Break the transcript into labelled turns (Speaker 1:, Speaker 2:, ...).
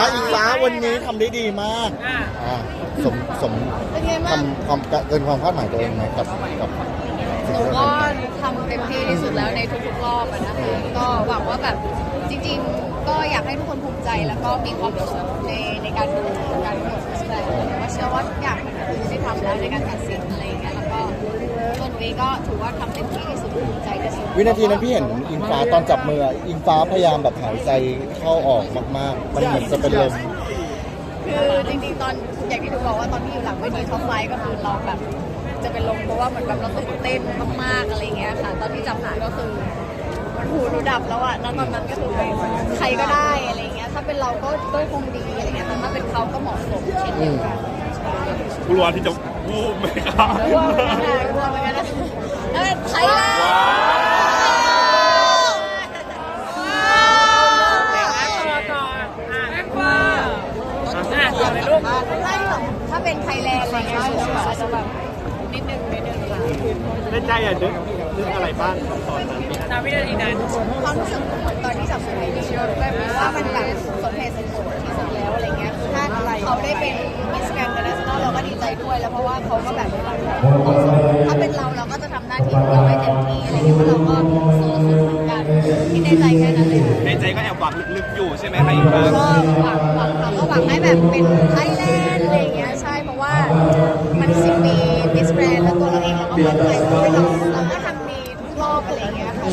Speaker 1: อะอิงฟ้าวันนี้ทำได้ดีมาก
Speaker 2: อะ
Speaker 1: อะสมสม
Speaker 3: เป็นไงบ้าง
Speaker 1: ทำความเกินความคาดหมายตัวเองไหมกับกับ
Speaker 3: หนูก็ทำเต็มที่ที่สุดแล้วในทุกๆรอบอะนะคะก็หวังว่าแบบจริงๆ ก็อยากให้ทุกคนภูมิใจแล้วก็มีความสุขในในการดูการโหวตแสดงว่าเชื่อว่าทุกอย่างมันคือได้ทำแล้วในการตัดสินอะไรอย่างเงี้ยแล้วก็ส่วนนี้ ก็ถือว่าทำเต็มที่ที่สุดภูมิใจที่สุด
Speaker 1: วินาทีนั้นพี่เห็นอิงฟ้าตอนจับมืออิงฟ้าพยายามแบบหายใจเข้าออกมากๆ มันเหมือนจะเป็นลม
Speaker 3: คือจริงๆตอนอย่างที่หนูบอกว่าตอนที่อยู่หลังเวทีท็อปไฟก็คือเราแบบจะเป็นลมเพราะว่าเหมือนแบบเราตื่นเต้นมากๆอะไรอย่างเงี้ยค่ะตอนที่จับหางก็คือมันหูหนูดับแล้วอะแล้วตอนนั้นก็คือใครก็ได้อะไรอย่างเงี้ยถ้าเป็นเราก็ก็คงดีอะไรเงี้ยแต่ถ้าเป็นเขาก็เหมาะสมเช่นเดียวกัน
Speaker 4: กลัวที่จะ วูบไหมครับ
Speaker 3: กลัวเหมือนกันนะกลัวเหมือนกันนะแล้วเป็นไทยแลนด์
Speaker 2: ต่อต่ออะแม่ฟ้าอะต่อเลยลูก
Speaker 3: ไม่หรอกถ้าเป็นไทยแลนด์อะไรเงี้ยอาจจะแบบนิดนึงนิดนึงค่ะ
Speaker 4: ในใจอะนึกนึกอะไรบ้างตอนนั้น
Speaker 2: นาวินาทีนั้น
Speaker 3: ความรู้สึกเหมือนตอนที่จับมือไอ้ดิฉันแบบว่ามันแบบสมเหตุสมผลที่สุดแล้วอะไรเงี้ยคือถ้าเขาได้เป็น ดีใจด้วยแล้วเพราะว่าเขาก็แบบถ้าเป็นเราเราก็จะทำหน้าที่ของเราให้เต็มที่อะไรเงี้ยเพราะเราก็สู้สุดเหมือนกันคิดในใจแค่นั้นเลย
Speaker 4: ในใจก็แอบหวังลึกๆอยู่ใช่ไหมครับอีกครั้ง
Speaker 3: ก็หวังหวังค่ะก็หวังให้แบบเป็นไทยแลนด์อะไรเงี้ยใช่เพราะว่ามันสิบปีมิสแกรนด์แล้วตัวเราเองเราก็มั่นใจว่าเราเราก็ทำดีทุกรอบอะไรเงี้ยค่ะ